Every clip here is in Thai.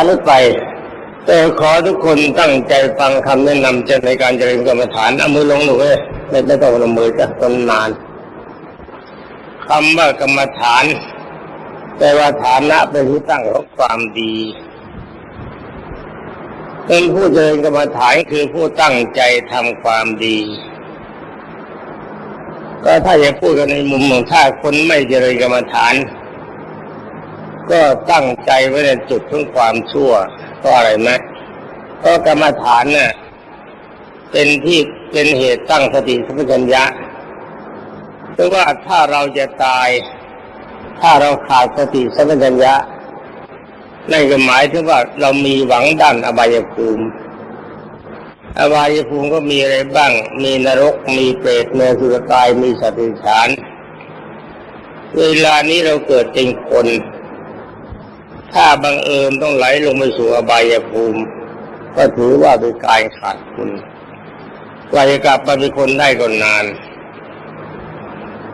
การรถไฟแต่ขอทุกคนตั้งใจฟังคำแนะนำจะในการเจริญกรรมฐานเอามือลงหนูเอ้ยไม่ไม่ต้องลงมือจะตนนานคำว่ากรรมฐานแปลว่าฐานะเป็นที่ตั้งของความดีเป็นผู้เจริญกรรมฐานคือผู้ตั้งใจทำความดี ก็ถ้าจะพูดกันในมุมของถ้าคนไม่เจริญกรรมฐาน ก็ตั้งใจไว้ในจุดของความชั่วเพราะอะไรไหมเพราะกรรมฐานเนี่ยเป็นที่เป็นเหตุตั้งสติสัมปชัญญะเพราะว่าถ้าเราจะตาย ถ้าเราขาดสติสัมปชัญญะนั่นก็หมายถึงว่าเรามีหวังด้านอบายภูมิ อบายภูมิก็มีอะไรบ้าง มีนรก มีเปรตมีสุรกาย มีสัตว์ฉาน เวลานี้เราเกิดเป็นคน ถ้าบังเอิญต้องไหลลงไปสู่อบายภูมิ ก็ถือว่าเป็นการขาดคุณกว่าจะกลับมาเป็นคนได้ก็นาน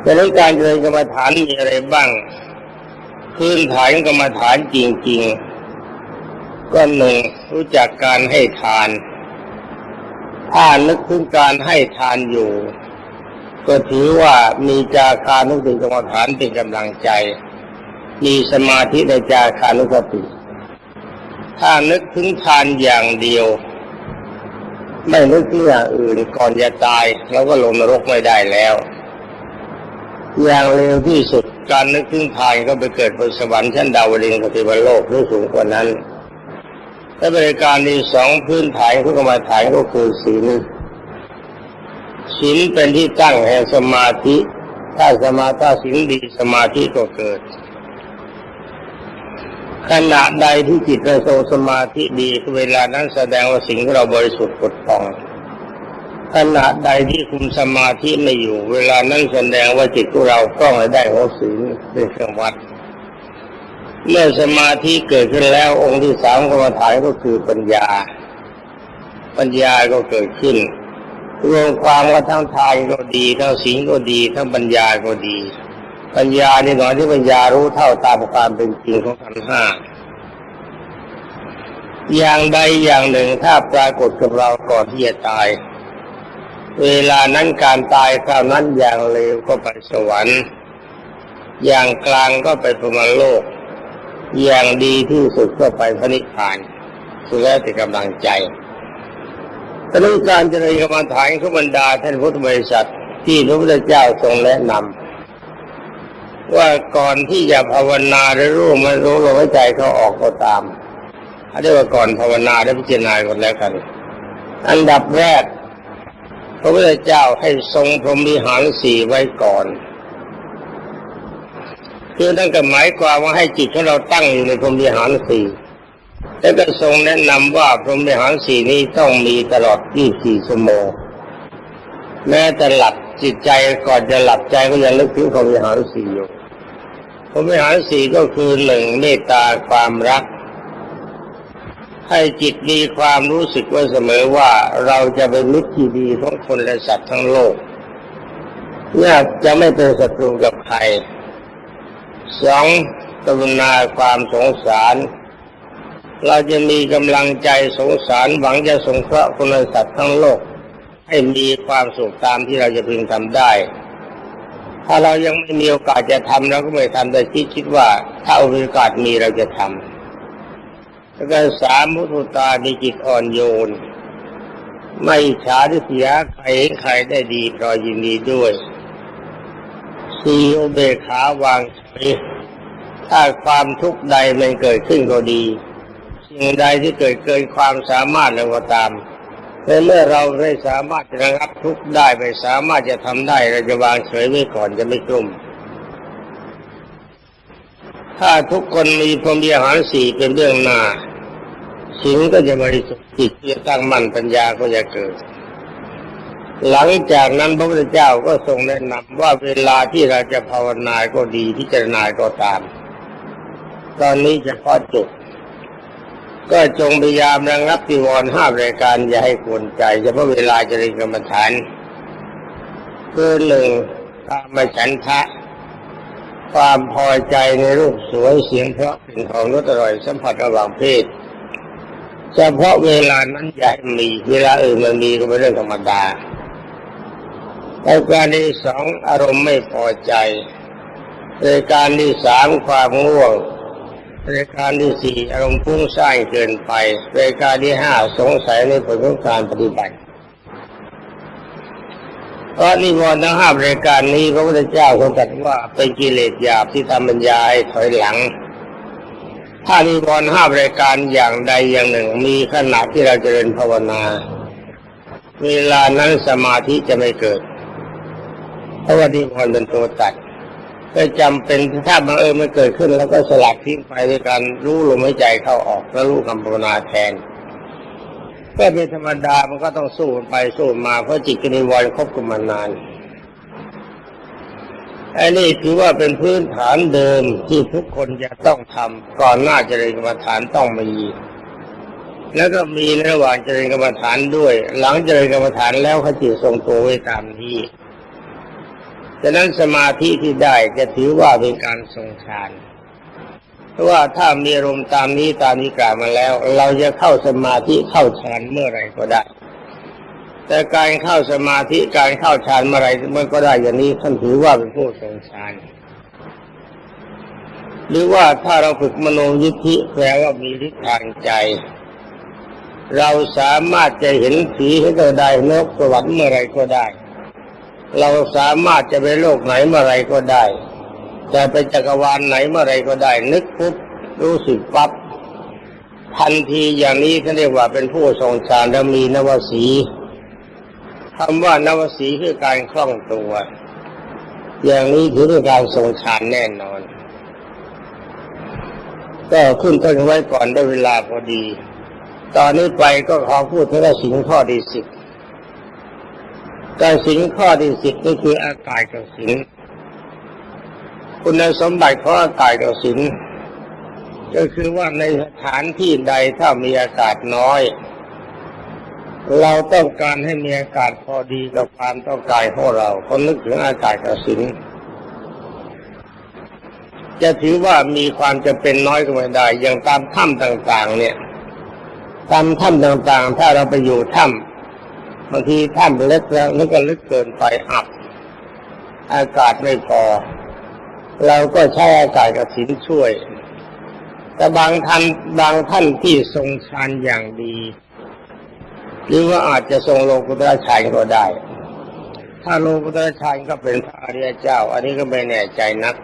แต่เรื่องการเจริญกรรมฐานมีอะไรบ้างพื้นฐานกรรมฐานจริง ๆ ก็หนึ่งรู้จักการให้ทาน ถ้านึกถึงการให้ทานอยู่ ก็ถือว่ามีจาคานุสติกรรมฐานเป็นกำลังใจ มีสมาธิในจาคานุสติ ถ้านึกถึงทานอย่างเดียว ไม่นึกถึงอย่างอื่นก่อนจะตายเราก็ลงนรกไม่ได้แล้ว อย่างเร็วที่สุดการนึกถึงทานก็ไปเกิดบนสวรรค์ชั้นดาวดึงส์ปฏิบัติโลกหรือสูงกว่านั้นและบริการที่สองพื้นฐานของกรรมฐานก็คือศีลศีลเป็นที่ตั้งแห่งสมาธิ ถ้าสมาถ้าศีลดีสมาธิก็เกิด ขณะใดที่จิตเราทรงสมาธิดีเวลานั้นแสดงว่าสิ่งที่เราบริสุทธิ์ผุดพองขณะใดที่คุมสมาธิไม่อยู่ เวลานั้นแสดงว่าจิตของเราต้องได้ของศีลเป็นเครื่องวัด เมื่อสมาธิเกิดขึ้นแล้วองค์ที่สามกรรมฐานก็คือปัญญา ปัญญาก็เกิดขึ้นรวมความว่าทั้งทานก็ดีทั้งศีลก็ดี ทั้งปัญญาก็ดี ปัญญานี่หน่อยที่ปัญญารู้เท่าตามความเป็นจริงของขันห้าอย่างใดอย่างหนึ่งถ้าปรากฏกับเราก่อนที่จะตาย เวลานั้นการตายคราวนั้นอย่างเร็วก็ไปสวรรค์ อย่างกลางก็ไปพรหมโลก อย่างดีที่สุดก็ไปพระนิพพานสุดแล้วแต่กำลังใจแต่ในการเจริญกรรมฐานขบรรดาท่านพุทธบริษัทที่พระพุทธเจ้าทรงแนะนำ ว่าก่อนที่จะภาวนาหรือรู้มันรู้ลมหายใจเขาออกก็ตามอันนี้ว่าก่อนภาวนาได้พิจารณาก่อนแล้วกัน อันดับแรก พระพุทธเจ้าให้ทรงพรหมิหารสี่ไว้ก่อนคือนั่นก็หมายความว่าให้จิตของเราตั้งอยู่ในพรหมวิหารสี่แล้วก็ทรงแนะนำว่าพรหมวิหารสี่นี้ต้องมีตลอด 24 ชั่วโมง แม้แต่หลับจิตใจก่อนจะหลับใจก็ยังนึกถึงพรหมวิหารสี่อยู่ พรหมวิหารสี่ก็คือหนึ่งเมตตาความรัก ให้จิตมีความรู้สึกไว้เสมอว่าเราจะเป็นมิตรที่ดีของคนและสัตว์ทั้งโลกเนี่ยจะไม่เป็นศัตรูกับใครสองกรุณาความสงสาร เราจะมีกำลังใจสงสารหวังจะสงเคราะห์คนและสัตว์ทั้งโลก ให้มีความสุขตามที่เราจะพึงทำได้ ถ้าเรายังไม่มีโอกาสจะทำเราก็ไม่ทำแต่คิดคิดว่า ถ้าโอกาสมีเราจะทำแล้วก็สามมุทุตามีจิตอ่อนโยน ไม่อิจฉาที่เสียใครใครได้ดีรอยินดีด้วยสี่อุเบขาวางเฉยถ้าความทุกข์ใดมันเกิดขึ้นก็ดี สิ่งใดที่เกิดเกินความสามารถแล้วก็ตาม แต่เมื่อเราไม่สามารถจะระงับทุกข์ได้ไม่สามารถจะทำได้เราจะวางเฉยไว้ก่อนจะไม่กลุ่ม ถ้าทุกคนมีพรหมวิหารสี่เป็นเรื่องหน้าสิ่งก็จะบริสุทธิ์จิตจะตั้งมั่นปัญญาก็จะเกิด หลังจากนั้นพระพุทธเจ้าก็ทรงแนะนำว่าเวลาที่เราจะภาวนาก็ดีพิจารณาก็ตาม ตอนนี้เฉพาะจุด ก็จงพยายามระงับติวรห้ารายการอย่าให้กวนใจเฉพาะเวลาจะเรียนกรรมฐานคือหนึ่งตามมาฉันทะ ความพอใจในรูปสวยเสียงเพราะเป็นของรสอร่อยสัมผัสระหว่างเพศเฉพาะเวลานั้นอย่าให้มีเวลาอื่นมันมีก็เป็นเรื่องธรรมดาราการที่สองอารมณ์ไม่พอใจรายการที่สามความง่วง รายการที่สี่อารมณ์พุ่งสร้างเกินไปรายการที่ห้าสงสัยในผลของการปฏิบัติเพราะนิวรณ์ทั้งห้ารายการนี้พระพุทธเจ้าทรงตรัสว่าเป็นกิเลสหยาบที่ทำบรรยายถอยหลัง ถ้านิวรณ์ห้ารายการอย่างใดอย่างหนึ่ง มีขณะที่เราจเจริญภาวนา เวลานั้นสมาธิจะไม่เกิดเพราะว่านิวรณ์เป็นตัวตัด ก็จำเป็นถ้าบังเอิญมันเกิดขึ้น แล้วก็สลัดทิ้งไปด้วยการรู้ลมหายใจเข้าออกแล้วรู้คำภาวนาแทนก็เป็นธรรมดามันก็ต้องสู้ไปสู้มาเพราะจิตกนิวรณ์คบกันมานานไอ้นี่ถือว่าเป็นพื้นฐานเดิมที่ทุกคนจะต้องทำก่อนหน้าเจริญกรรมฐานต้องมี แล้วก็มีในระหว่างเจริญกรรมฐานด้วย หลังเจริญกรรมฐานแล้วขจิตทรงตัวไว้ตามที่ ฉะนั้นสมาธิที่ได้จะถือว่าเป็นการทรงฌานเพราะว่าถ้ามีอารมณ์ตามนี้ตามนี้กล่าวมาแล้ว เราจะเข้าสมาธิเข้าฌานเมื่อไรก็ได้ แต่การเข้าสมาธิการเข้าฌานเมื่อไรเมื่อก็ได้อย่างนี้ท่านถือว่าเป็นผู้ทรงฌานหรือว่าถ้าเราฝึกมโนยิทธิแปลว่ามีฤทธิ์ทางใจ เราสามารถจะเห็นผีให้เราได้นกสวรรค์เมื่อไรก็ได้ เราสามารถจะไปโลกไหนเมื่อไรก็ได้ จะไปจักรวาลไหนเมื่อไรก็ได้ นึกปุ๊บรู้สึกปั๊บทันทีอย่างนี้เขาเรียกว่าเป็นผู้ทรงฌานและมีนวสีคำว่านวสีคือการคล่องตัว อย่างนี้ถือเป็นการทรงฌานแน่นอน ก็ขึ้นต้นไว้ก่อนได้เวลาพอดี ตอนนี้ไปก็ขอพูดถึงสิ่งข้อที่สิบ การสิ่งข้อที่สิบนี่คืออากาศกับสิงคุณสมบัติของอากาศกับสิงก็คือว่าในสถานที่ใดถ้ามีอากาศน้อย เราต้องการให้มีอากาศพอดีกับความต้องการของเราคนนึกถึงอากาศกับสิงจะถือว่ามีความจะเป็นน้อยก็ไม่ได้ อย่างตามถ้ำต่าง ๆ เนี่ย ตามถ้ำต่างๆ ถ้าเราไปอยู่ถ้ำ บางทีถ้ำเล็กแล้วนึกก็ลึกเกินไปอับ อากาศไม่พอ เราก็ใช้อากาศกับสินช่วย แต่บางท่านบางท่านที่ทรงฌานอย่างดี หรือว่าอาจจะทรงโลกุตระฌานก็ได้ ถ้าโลกุตระฌานก็เป็นพระอริยเจ้า อันนี้ก็ไม่แน่ใจนัก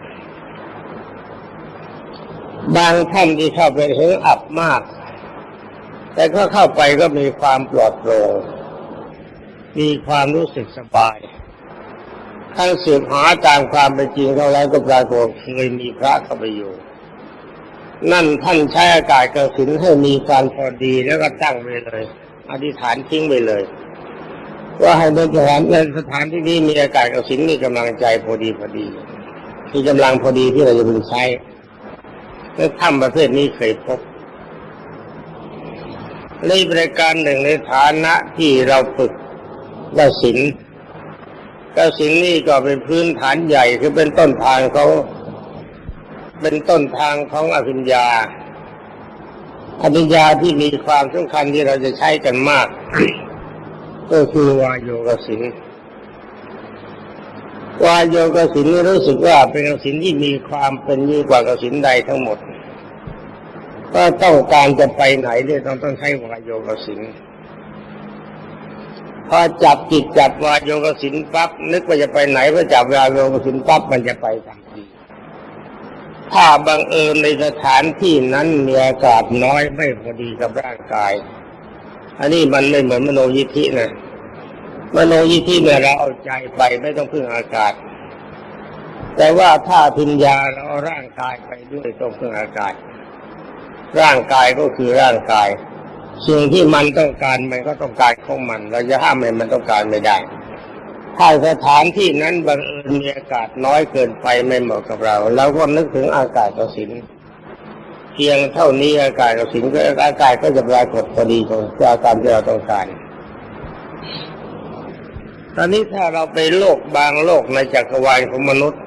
บางท่านที่เข้าไปถึงอับมาก แต่ก็เข้าไปก็มีความปลอดโปร่ง มีความรู้สึกสบายท่านสืบหาตามความเป็นจริงเขาแล้วก็ปรากฏเคยมีพระเข้าไปอยู่ นั่นท่านใช้อากาศกระสินให้มีการพอดีแล้วก็ตั้งไว้เลย อธิษฐานทิ้งไปเลยว่าให้เป็นสถานในสถานที่นี้มีอากาศกระสินมีกำลังใจพอดีพอดีมีกำลังพอดีที่เราจะพึงใช้และถ้ำประเภทนี้เคยพบในบริการหนึ่งในฐานะที่เราฝึก กสินกสินนี่ก็เป็นพื้นฐานใหญ่คือเป็นต้นทางเขาเป็นต้นทางของอภิญญาอภิญญาที่มีความสำคัญที่เราจะใช้กันมาก ก็คือวายโยกสินวายโยกสินนี่รู้สึกว่าเป็นกสินที่มีความเป็นยิ่งกว่ากสินใดทั้งหมด ก็ต้องการจะไปไหนเนี่ยต้องต้องใช้วายโยกสิน อจับจิตจับวายโยกสินปั๊บนึกว่าจะไปไหนพอจับวาโยกสินปั๊บมันจะไปทันทีถ้าบังเอิญในสถานที่นั้นมีอากาศน้อยไม่พอดีกับร่างกาย อันนี้มันไม่เหมือนมโนยิธินะมโนยิธิเนี่ยเราเอาใจไปไม่ต้องพึ่งอากาศ แต่ว่าถ้าพิญญาเราเอาร่างกายไปด้วยต้องพึ่งอากาศ ร่างกายก็คือร่างกาย สิ่งที่มันต้องการมันก็ต้องการของมัน เราจะห้ามให้มันต้องการไม่ได้ ถ้าสถานที่นั้นบังเอิญมีอากาศน้อยเกินไปไม่เหมาะกับเราเราก็นึกถึงอากาศกสินเพียงเท่านี้อากาศกสินก็อากาศก็จะปรากฏพอดีของอาการที่เราต้องการ ตอนนี้ถ้าเราไปโลกบางโลกในจักรวาลของมนุษย์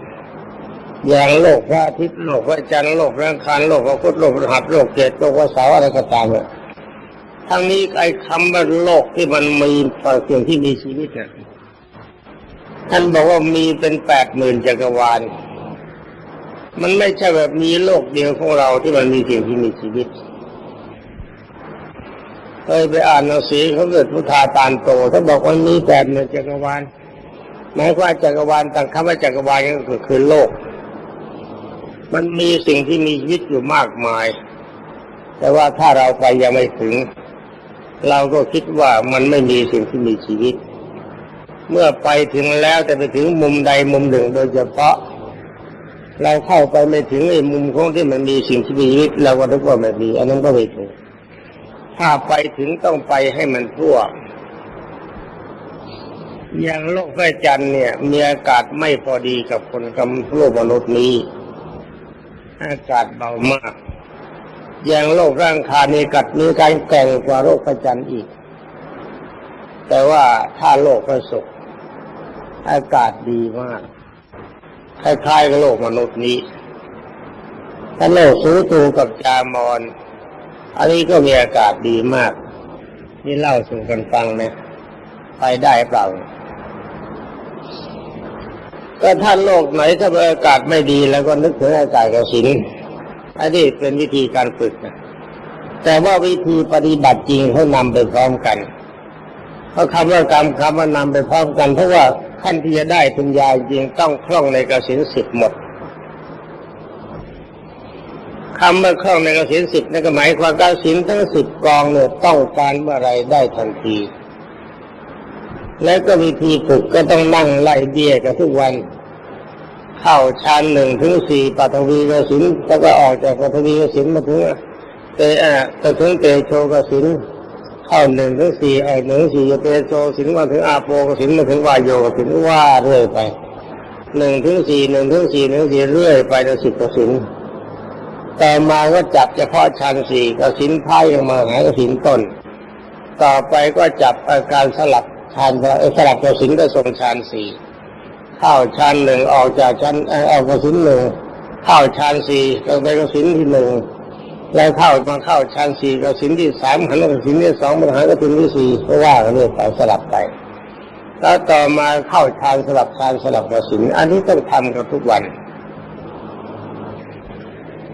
อย่างโลกพระอาทิตย์โลกพระจันทร์โลกพระอังคารโลกพระพุธโลกพระหัสโลกเกตโลกพระเสาร์อะไรก็ตามเนี่ย ทั้งนี้ไอ้คำว่าโลกที่มันมีสิ่งที่มีชีวิตเนี่ยท่านบอกว่ามีเป็นแปดหมื่นจักรวาล มันไม่ใช่แบบมีโลกเดียวของเราที่มันมีสิ่งที่มีชีวิตเคยไปอ่านหนังสือเขาเกิดพุทธาตานโตเขาบอกว่ามีแปดหมื่นจักรวาลหมายความว่าจักรวาลต่างคำว่าจักรวาลก็คือคือโลก มันมีสิ่งที่มีชีวิตอยู่มากมาย แต่ว่าถ้าเราไปยังไม่ถึง เราก็คิดว่ามันไม่มีสิ่งที่มีชีวิต เมื่อไปถึงแล้วแต่ไปถึงมุมใดมุมหนึ่งโดยเฉพาะ เราเข้าไปไม่ถึงไอ้มุมของที่มันมีสิ่งที่มีชีวิต เราก็นึกว่าไม่มีอันนั้นก็ไม่ถูกถ้าไปถึงต้องไปให้มันทั่วอย่างโลกพระจันทร์เนี่ย มีอากาศไม่พอดีกับคนกำโลกมนุษย์นี้ อากาศเบามาก อย่างโลกร่างคานีกัดมีการแก่งกว่าโลกพระจันทร์อีก แต่ว่าถ้าโลกพระศุกร์อากาศดีมาก คล้ายๆกับโลกมนุษย์นี้ ถ้าโลกสูตูกับจามอน อันนี้ก็มีอากาศดีมาก นี่เล่าสู่กันฟังนะไปได้เปล่าก็ถ้าโลกไหนถ้าอากาศไม่ดีแล้วก็นึกถึงอากาศกสิน อันนี้เป็นวิธีการฝึกนะแต่ว่าวิธีปฏิบัติจริงเขานำไปพร้อมกันเพราะคำว่ากรรมคำว่านำไปพร้อมกันเพราะว่าขั้นที่จะได้ปัญญาจริงต้องคล่องในกสินสิบหมดคำว่าคล่องในกสินสิบนั่นก็หมายความกสินทั้งสิบกองเนี่ยต้องการเมื่อไรได้ทันที แล้วก็วิธีฝึกก็ต้องนั่งไล่เบี้ยกันทุกวัน เข้าชั้นหนึ่งถึงสี่ปัทวีกสินแล้วก็ออกจากปัทวีกสินมาถึงเตอะจะถึงเตโชกสินเข้าหนึ่งถึงสี่ออกหนึ่งสี่เตโชสินมาถึงอาโปกสินมาถึงวายโยกสินว่าเรื่อยไปหนึ่งถึงสี่หนึ่งถึงสี่หนึ่งสี่เรื่อยไปจนสิบกสินแต่มาก็จับเฉพาะชั้นสี่กสินไพ่มาหากสินต้น ต่อไปก็จับอาการสลับชานสลับกสินก็ทรงชานสี่ เข้าชั้นหนึ่งออกจากชั้นออกกสินหนึ่งเข้าชั้นสี่ลงไปกระสินที่หนึ่งแล้วเข้ามาเข้าชั้นสี่กระสินที่สามหันกระสินที่สองมหากระสินที่สี่ก็ว่ากันเรื่อยไปสลับไปแล้วต่อมาเข้าฌานสลับฌานสลับกระสินอันนี้ต้องทำกันทุกวัน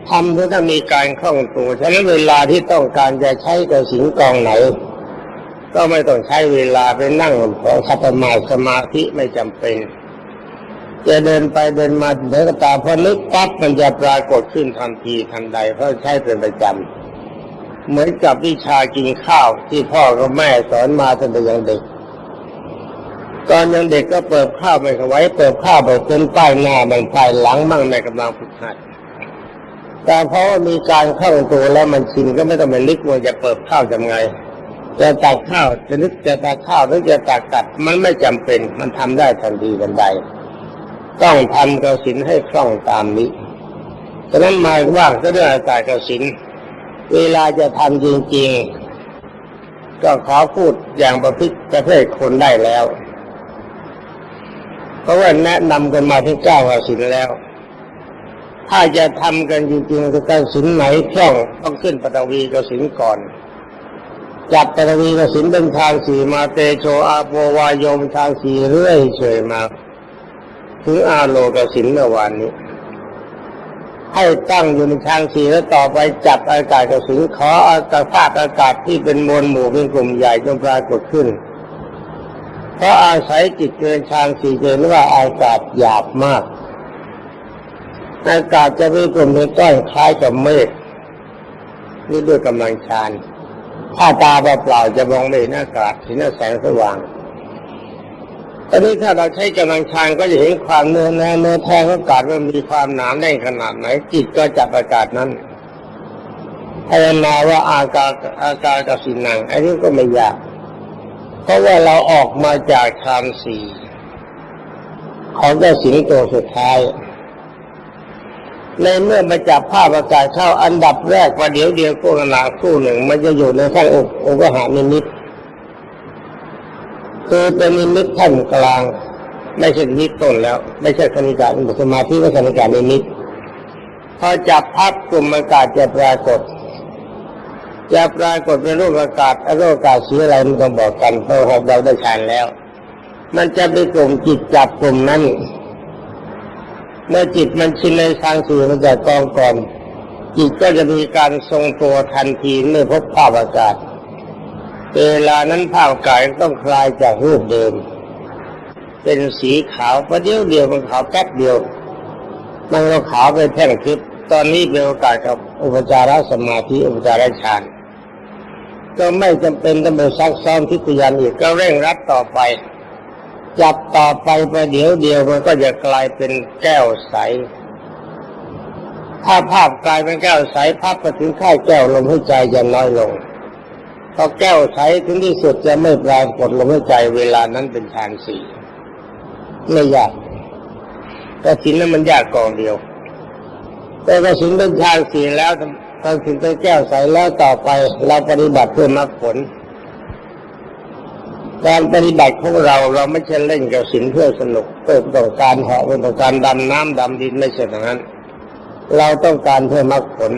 ทำเพื่อถ้ามีการคล่องตัวฉะนั้นเวลาที่ต้องการจะใช้กระสินกองไหน ก็ไม่ต้องใช้เวลาไปนั่งของคัตมาสมาธิไม่จำเป็น จะเดินไปเดินมาเดินก็ตาพอนึกปั๊บมันจะปรากฏขึ้นทันทีทันใดเพราะใช้เป็นประจำเหมือนกับวิชากินข้าวที่พ่อกับแม่สอนมาตั้งแต่ยังเด็ก ตอนยังเด็กก็เปิดข้าวไม่เขาไว้ เปิดข้าวไปจนป้ายหน้ามันป้ายหลังมั่งในกำลังฝึกหัดแต่เพราะว่ามีการเข้าตัวแล้วมันชินก็ไม่ต้องไปลึกว่าจะเปิดข้าวทำไงจะตักข้าวจะนึกจะตักข้าวหรือจะตักตัดมันไม่จำเป็นมันทำได้ทันทีทันใด ต้องทำกสินให้คล่องตามนี้ฉะนั้นหมายว่าก็เรื่องอากาศกสินเวลาจะทำจริงๆ ก็ขอพูดอย่างประพฤติประเภทคนได้แล้ว เพราะว่าแนะนำกันมาที่เก้ากสินแล้ว ถ้าจะทำกันจริงๆจะกสินไหนคล่องต้องขึ้นปฐวีกสินก่อนจับปฐวีกสินเป็นทางสีมาเตโชอาโปวายมทางสีเรื่อยเฉยมา ถึงอาโลกสินเมื่อวานนี้ ให้ตั้งอยู่ในทางสีแล้วต่อไปจับอากาศกสินขออากาศาอากาศที่เป็นมวลหมู่เป็นกลุ่มใหญ่จงปรากฏขึ้น เพราะอาศัยจิตเกินชางสีเกินว่าอากาศหยาบมาก อากาศจะเป็นกลุ่มเป็นก้อนคล้ายกับเมฆนี่ด้วยกำลังชานถ้าตาเปล่าจะมองไม่เห็นอากาศเห็นแสงสว่าง อันนี้ถ้าเราใช้กำลังชานก็จะเห็นความเนื้อแน่เนื้อแท้ของอากาศว่ามีความหนาแน่นขนาดไหนจิตก็จับอากาศนั้นภาวนาว่าอากาศอากาศกับสินังอันนี้ก็ไม่ยากเพราะว่าเราออกมาจากฌานสี่ของเจ้าสิงโตสุดท้าย ในเมื่อมาจับภาพอากาศเข้าอันดับแรกว่าเดี๋ยวเดียวก็ขนาดคู่หนึ่ง มันจะอยู่ในขั้นอกอกหานิมิต คือเป็นนิมิตขั้นกลาง ไม่ใช่นิมิตต้นแล้ว ไม่ใช่คณิกาเป็นสมาธิไม่ใช่คณิกานิมิตพอจับพับกลุ่มอากาศจะปรากฏจะปรากฏเป็นรูปอากาศรูปอากาศสีอะไรมันต้องบอกกันเพราะเราได้ฌานแล้ว มันจะไปกลุ่มจิตจับกลุ่มนั้น เมื่อจิตมันชินในทางสื่อมันจะกองก่อนจิตก็จะมีการทรงตัวทันทีเมื่อพบภาพอากาศ เวลานั้นภาพอากาศต้องคลายจากรูปเดิม เป็นสีขาวประเดี๋ยวเดียวมันขาวแป๊บเดียว มันก็ขาวไปแท่งทึบตอนนี้เป็นโอกาสกับอุปจารสมาธิอุปจารฌานก็ไม่จำเป็นต้องไปซักซ้อมทิฏยานอีกก็เร่งรัดต่อไป จับต่อไปประเดี๋ยวเดียวมันก็จะกลายเป็นแก้วใส ถ้าภาพกลายเป็นแก้วใสภาพไปถึงค่ายแก้วลมหายใจจะน้อยลง พอแก้วใสถึงที่สุดจะไม่ปรากฏลมหายใจเวลานั้นเป็นฌานสี่ไม่ยาก แต่สินนั้นมันยากกองเดียว แต่กระสินเป็นฌานสี่แล้วถ้าสินเป็นแก้วใสแล้วต่อไป เราปฏิบัติเพื่อมรรคผลการปฏิบัติของเราเราไม่ใช่เล่นกับสินเพื่อสนุกเพื่อต้องการเหาะเพื่อต้องการดำน้ำดำดินไม่ใช่อย่างนั้น เราต้องการเพื่อมรรคผล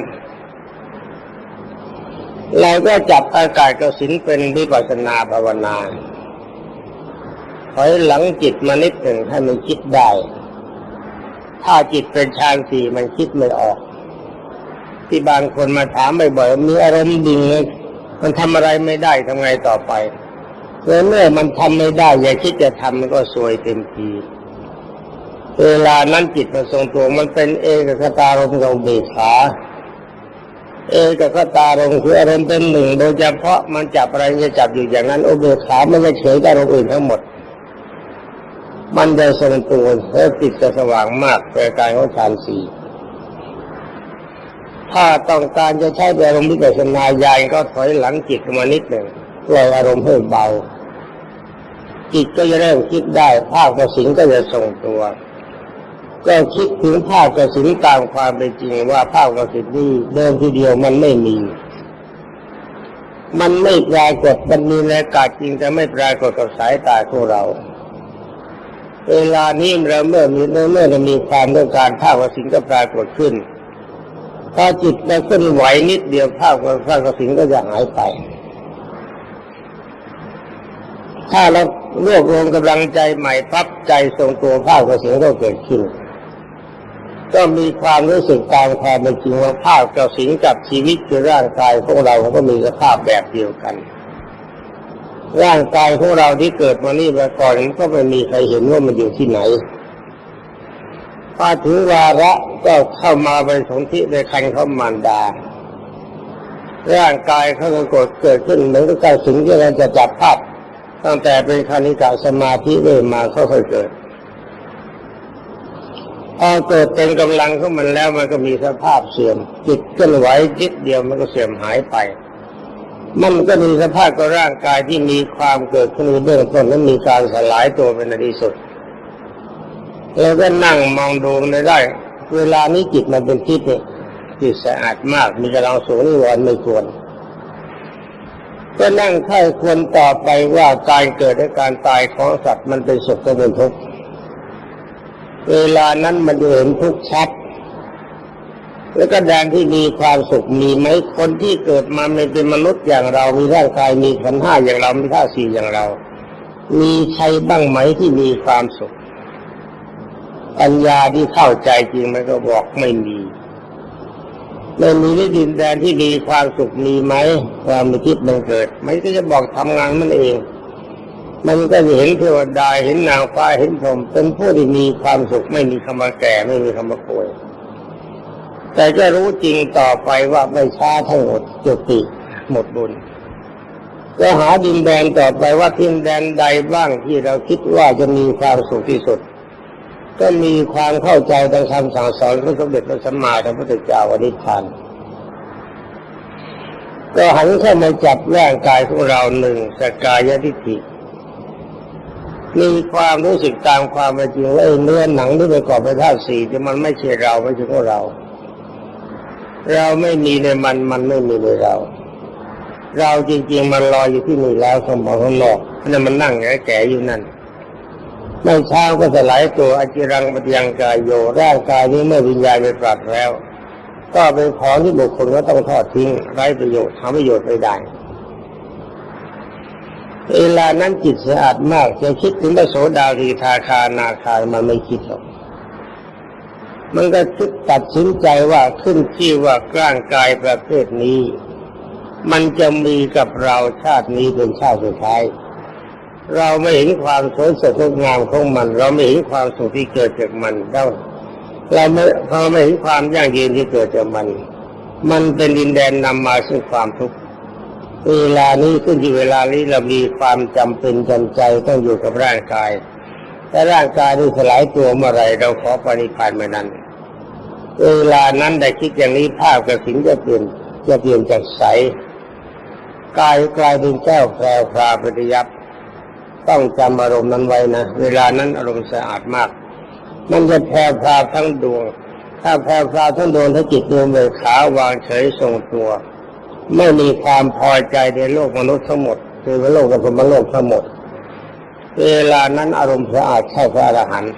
เราก็จับอากาศกับสินเป็นวิปัสนาภาวนาถอยหลังจิตมานิดหนึ่งให้มันคิดได้ ถ้าจิตเป็นฌานสี่มันคิดไม่ออก ที่บางคนมาถามบ่อยๆมีอารมณ์ดิ่งเลยมันทำอะไรไม่ได้ทำไงต่อไปเมื่อเมื่อมันทำไม่ได้ อย่าคิดจะทำมันก็ซวยเต็มทีเวลานั้นจิตมันทรงตัวมันเป็นเอกคตารมณ์กับเบกขา เอกคตารมณ์คืออารมณ์เป็นหนึ่ง โดยเฉพาะมันจับอะไรจะจับอยู่อย่างนั้นอุเบกขาไม่ได้เฉยกับอารมณ์อื่นทั้งหมด มันจะทรงตัวและจิตจะสว่างมากเป็นการของฌานสี่ถ้าต้องการจะใช้อารมณ์วิปัสสนาญาณก็ถอยหลังจิตมานิดหนึ่งปล่อยอารมณ์ให้เบา จิตก็จะเริ่มคิดได้ภาพกระสินก็จะทรงตัว ก็คิดถึงภาพกระสินตามความเป็นจริงว่าภาพกระสินนี้เดิมทีเดียวมันไม่มี มันไม่ปรากฏมันมีในอากาศจริงแต่ไม่ปรากฏกับสายตาของเรา เวลานี้เราเมื่อมีเมื่อเมื่อเรามีความต้องการภาพกระสินก็ปรากฏขึ้นถ้าจิตเราเคลื่อนไหวนิดเดียวภาพกับภาพกระสินก็จะหายไป ถ้าเรารวบรวมกำลังใจใหม่พับใจทรงตัวภาพกับเสียงก็เกิดขึ้น ก็มีความรู้สึกตามความเป็นจริงว่าภาพกับสียงกับชีวิตคือร่างกายของเราก็มีสภาพแบบเดียวกัน ร่างกายของเราที่เกิดมานี่มาก่อนก็ไม่มีใครเห็นว่ามันอยู่ที่ไหนพอถึงวาระก็เข้ามาเป็นสนธิในคันเขามารดา ร่างกายเขาก็เกิดเกิดขึ้นเหมือนกับกาสิงที่เราจะจับภาพตั้งแต่เป็นคณิกาสมาธิเรื่อยมาค่อยๆเกิด พอเกิดเป็นกำลังของมันแล้วมันก็มีสภาพเสื่อมจิตเคลื่อนไหวจิตเดียวมันก็เสื่อมหายไป มันก็มีสภาพกับร่างกายที่มีความเกิดขึ้นเบื้องต้นและมีการสลายตัวเป็นในที่สุดแล้วก็นั่งมองดูในได้ เวลานี้จิตมันเป็นทิพย์เนี่ยจิตสะอาดมากมีกำลังสูงนิวรณ์ไม่ควรก็นั่งไข้ควรต่อไปว่าการเกิดและการตายของสัตว์มันเป็นสุขก็เป็นทุกข์ เวลานั้นมันจะเห็นทุกชัด แล้วก็แดนที่มีความสุขมีไหมคนที่เกิดมาไม่เป็นมนุษย์อย่างเรามีร่างกายมีขันห้าอย่างเรามีท่าสี่อย่างเรา มีใครบ้างไหมที่มีความสุข ปัญญาที่เข้าใจจริงมันก็บอกไม่มีไม่มีในดินแดนที่มีความสุขมีไหมความมีทิพย์มันเกิดมันก็จะบอกทำงานมันเอง มันก็จะเห็นเทวดาเห็นนางฟ้าเห็นพรหมเป็นผู้ที่มีความสุขไม่มีคำว่าแก่ไม่มีคำว่าป่วยแต่ก็รู้จริงต่อไปว่าไม่ช้าทั้งหมดจุติหมดบุญก็หาดินแดนต่อไปว่าดินแดนใดบ้างที่เราคิดว่าจะมีความสุขที่สุด ก็มีความเข้าใจตามคำสั่งสอนของสมเด็จพระสัมมาสัมพุทธเจ้าอนิพพานก็หันเข้ามาจับร่างกายของเราหนึ่งสกายทิฏฐิ มีความรู้สึกตามความเป็นจริงว่าไอ้เนื้อหนังที่ประกอบไปธาตุสี่ที่มันไม่ใช่เราไม่ใช่ของเรา เราไม่มีในมันมันไม่มีในเรา เราจริง ๆ มันลอยอยู่ที่นี่แล้วสมองข้างนอกนั่นมันนั่งแก่อยู่นั่นไม่ช้าก็สลายตัวอจิรังปฏิยังกายโยร่างกายนี้เมื่อวิญญาณไปปรับแล้ว ก็เป็นของที่บุคคลก็ต้องทอดทิ้งไร้ประโยชน์ทำประโยชน์ไม่ได้ เวลานั้นจิตสะอาดมากจะคิดถึงพระโสดาทีทาคานาคามันไม่คิดหรอกมันก็คิดตัดสินใจว่าขึ้นที่ว่าร่างกายประเภทนี้ มันจะมีกับเราชาตินี้เป็นชาติสุดท้าย เราไม่เห็นความสวยสดงดงามของมัน เราไม่เห็นความสุขที่เกิดจากมันเราเราไม่พอไม่เห็นความยั่งยืนที่เกิดจากมัน มันเป็นดินแดนนำมาซึ่งความทุกข์ เวลานี้ขึ้นที่เวลานี้เรามีความจำเป็นจำใจต้องอยู่กับร่างกาย แต่ร่างกายนี้สลายตัวเมื่อไรเราขอปณิพานเมื่อนั้น เวลานั้นได้คิดอย่างนี้ภาพกับสิ่งจะเปลี่ยนจะเปลี่ยนจากใสกายกลายเป็นแก้วแพรวพราปฏิยับต้องจำอารมณ์นั้นไว้นะเวลานั้นอารมณ์สะอาดมาก มันจะแพรวพราทั้งดวง ถ้าแพรวพราทั้งดวงถ้าจิตดวงเบิกขาวางเฉยทรงตัว ไม่มีความพอใจในโลกมนุษย์ทั้งหมด คือว่าโลกกับพรมโลกทั้งหมด เวลานั้นอารมณ์สะอาดใช่พระอรหันต์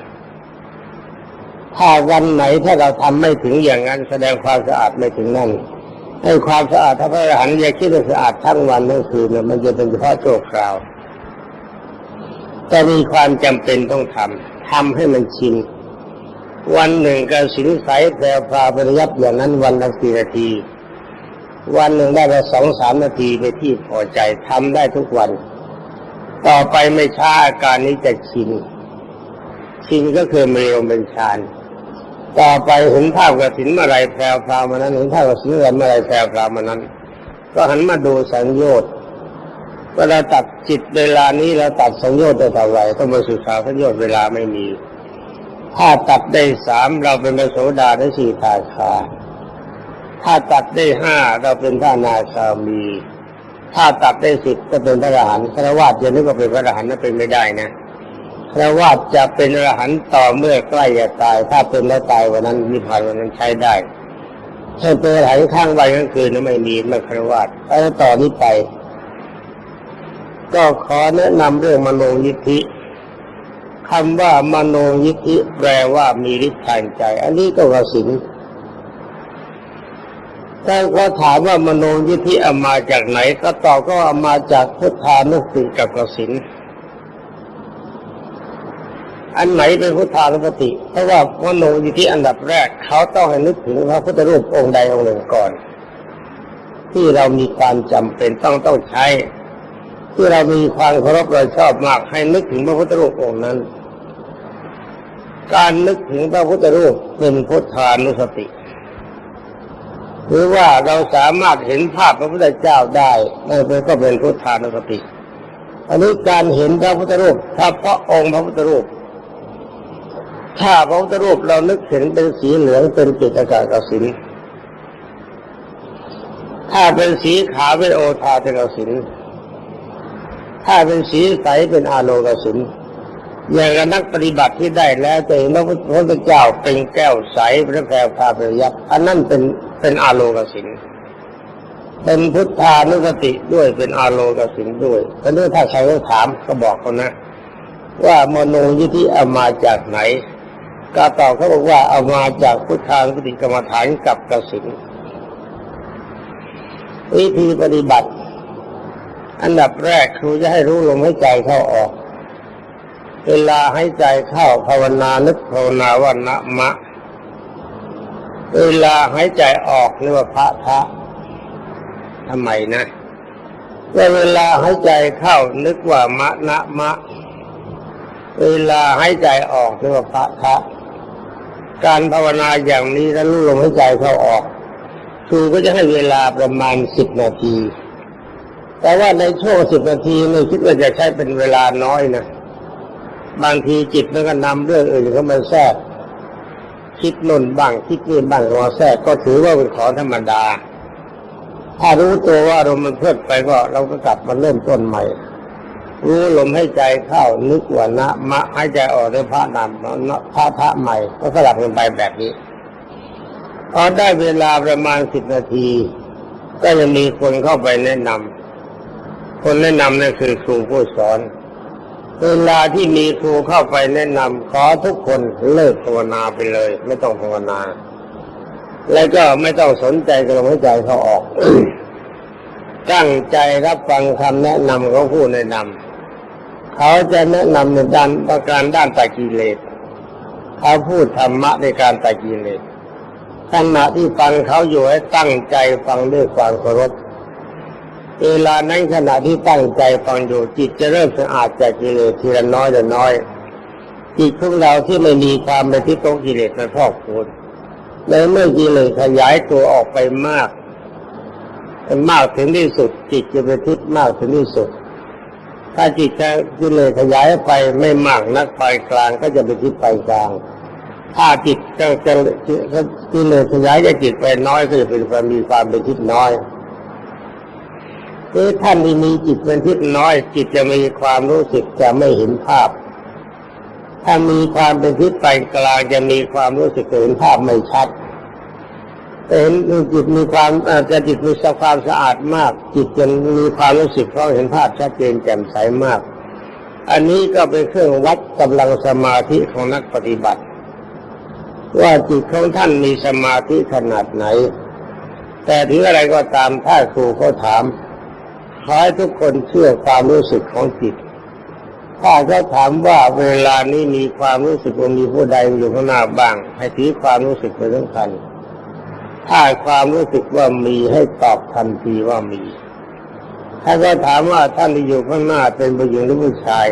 ถ้าวันไหนถ้าเราทำไม่ถึงอย่างนั้น แสดงความสะอาดไม่ถึงนั่นให้ความสะอาดถ้าพระอรหันต์อย่าคิดว่าสะอาดทั้งวันทั้งคืนเนี่ยมันจะเป็นเฉพาะชั่วคราว แต่มีความจำเป็นต้องทำทำให้มันชินวันหนึ่งการสินใสแพรวพาปริยับอย่างนั้นวันละสี่นาที วันหนึ่งได้ไปสองสามนาทีไปนที่พอใจทำได้ทุกวัน ต่อไปไม่ช้าอาการนี้จะชินชินก็คือมีลมเป็นฌานต่อไปเห็นภาพกระสินเมื่อไรแพรวพราวมานั้นเห็นภาพกระสินเมื่อไรแพรวพราวมานั้น ก็หันมาดูสังโยชน์เวลาตัดจิตเวลานี้เราตัดสังโยชน์ได้เท่าไหร่ต้องมาศึกษาสังโยชน์เวลาไม่มี ถ้าตัดได้สามเราเป็นพระโสดาได้สี่ทาคา ถ้าตัดได้ห้าเราเป็นพระนาคามี ถ้าตัดได้สิบก็เป็นพระอรหันต์คารวะจะนึกว่าเป็นพระอรหันต์นั้นเป็นไม่ได้นะคารวะจะเป็นอรหันต์ต่อเมื่อใกล้จะตาย ถ้าเป็นแล้วตายวันนั้นนิพพานวันนั้นใช้ได้ถ้าเป็นอรหันต์ข้างวันกลางคืนนั้นไม่มีไม่คารวะแล้วต่อนี้ไป ก็ขอแนะนำเรื่องมโนยิทธิคำว่ามโนยิทธิแปลว่ามีฤทธิ์ทางใจ อันนี้ก็กสิน ถ้าเขาถามว่ามโนยิทธิเอามาจากไหน ก็ตอบก็เอามาจากพุทธานุสติกับกสินอันไหนเป็นพุทธานุสติ เพราะว่ามโนยิทธิอันดับแรก เขาต้องให้นึกถึงพระพุทธรูปองค์ใดองค์หนึ่งก่อน ที่เรามีความจำเป็นต้องต้องใช้ ที่เรามีความเคารพเราชอบมากให้นึกถึงพระพุทธรูปองค์นั้น การนึกถึงพระพุทธรูปเป็นพุทธานุสติ หรือว่าเราสามารถเห็นภาพพระพุทธเจ้าได้นั่นเป็นก็เป็นพุทธานุสติอันนี้การเห็นพระพุทธรูปถ้าพระองค์พระพุทธรูป ถ้าพระพุทธรูปเรานึกเห็นเป็นสีเหลืองเป็นจิตอากาศกสินถ้าเป็นสีขาวเป็นโอทาเทกสินถ้าเป็นสีใสเป็นอาโลกสิน อย่างกับนักปฏิบัติที่ได้แล้วจะเห็นพระพุทธเจ้าเป็นแก้วใสพระแพรพาเปรยับอันนั้นเป็นเป็นอาโลกสินเป็นพุทธานุสติด้วยเป็นอาโลกสินด้วยแต่เรื่องถ้าใครเขาถามก็บอกเขานะ ว่ามโนยิทธิเอามาจากไหนก็ตอบเขาบอกว่าเอามาจากพุทธานุสติกรรมฐานกับกสินวิธีปฏิบัติ อันดับแรกครูจะให้รู้ลมหายใจเข้าออก เวลาให้ใจเข้าภาวนานึกภาวนาว่านะมะ เวลาหายใจออกเรียกว่าพระทะทำไมนะว่เวลาหายใจเข้านึกว่ามะนะมะ เวลาหายใจออกเรียกว่าพระทะการภาวนาอย่างนี้แล้วรู้ลมหายใจเข้าออกครูก็จะให้เวลาประมาณสิบนาที แต่ว่าในช่วงสิบนาทีนี่คิดว่าจะใช้เป็นเวลาน้อยนะ บางทีจิตมันก็นำเรื่องอื่นเข้ามาแทรกคิดนนบ้างคิดนี่บ้างเข้ามาแทรกก็ถือว่าเป็นของธรรมดา ถ้ารู้ตัวว่าลมมันเพลิดไปก็เราก็กลับมาเริ่มต้นใหม่ รู้ลมให้ใจเข้านึกว่านะมะให้ใจออกด้วยพระนามนะพระพระใหม่ ก็สลับกันไปแบบนี้พอได้เวลาประมาณสิบนาที ก็จะมีคนเข้าไปแนะนำคนแนะนำนั่นคือครูผู้สอน เวลาที่มีครูเข้าไปแนะนำขอทุกคนเลิกภาวนาไปเลย ไม่ต้องภาวนา แล้วก็ไม่ต้องสนใจกับลมหายใจเขาออกตั้งใจรับฟังคำแนะนำของผู้แนะนำเขาจะแนะนำในด้านประการด้านตากิเลสเขาพูดธรรมะในการตากิเลสขณะที่ฟังเขาอยู่ให้ตั้งใจฟังด้วยความเคารพ เวลานั้นขณะที่ตั้งใจฟังอยู่จิตจะเริ่มสะอาดจากกิเลสทีละน้อยละน้อย จิตของเราที่ไม่มีความเป็นที่ต้องกิเลสมันพอกพูนเลยเมื่อกิเลสขยายตัวออกไปมากมากถึงที่สุด จิตจะเป็นทิพย์มากถึงที่สุด ถ้าจิตจะกิเลสขยายไปไม่มากนักปลายกลางก็จะเป็นทิพย์ปลายกลาง ถ้าจิตจะจะกิเลสขยายจากจิตไปน้อยก็จะเป็นความมีความเป็นทิพย์น้อย คือท่านที่มีจิตเป็นทิพย์น้อย จิตจะมีความรู้สึกจะไม่เห็นภาพ ถ้ามีความเป็นทิพย์ปานกลางจะมีความรู้สึกเห็นภาพไม่ชัดแต่เห็นจิตมีความอาจจะจิตมีสความสะอาดมาก จิตจะมีความรู้สึกเพราะเห็นภาพชัดเจนแจ่มใสมาก อันนี้ก็เป็นเครื่องวัดกำลังสมาธิของนักปฏิบัติ ว่าจิตของท่านมีสมาธิขนาดไหน แต่ถึงอะไรก็ตามถ้าครูเขาถาม ขอให้ทุกคนเชื่อความรู้สึกของจิต ถ้าเขาถามว่าเวลานี้มีความรู้สึกว่ามีผู้ใดอยู่ข้างหน้าบ้าง ให้ถือความรู้สึกเป็นสำคัญถ้าความรู้สึกว่ามีให้ตอบทันทีว่ามี ถ้าเขาถามว่าท่านที่อยู่ข้างหน้าเป็นผู้หญิงหรือผู้ชาย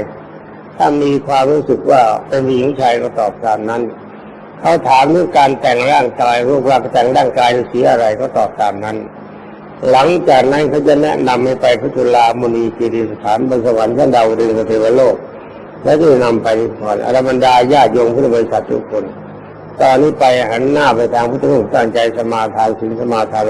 ถ้ามีความรู้สึกว่าเป็นผู้หญิงชายก็ตอบตามนั้น เขาถามเรื่องการแต่งร่างกายรูปร่างแต่งร่างกายสีอะไรก็ตอบตามนั้น หลังจากนั้นเขาจะแนะนำให้ไปพระจุลามุนีกีริสถานบนสวรรค์ชั้นดาวดึงสเทวโลก และจะนำไปก่อนอรบันดาญาติโยมพุทธบริษัททุกคน ตอนนี้ไปหันหน้าไปทางพุทธรูปตั้งใจสมาทานศีลสมาทาน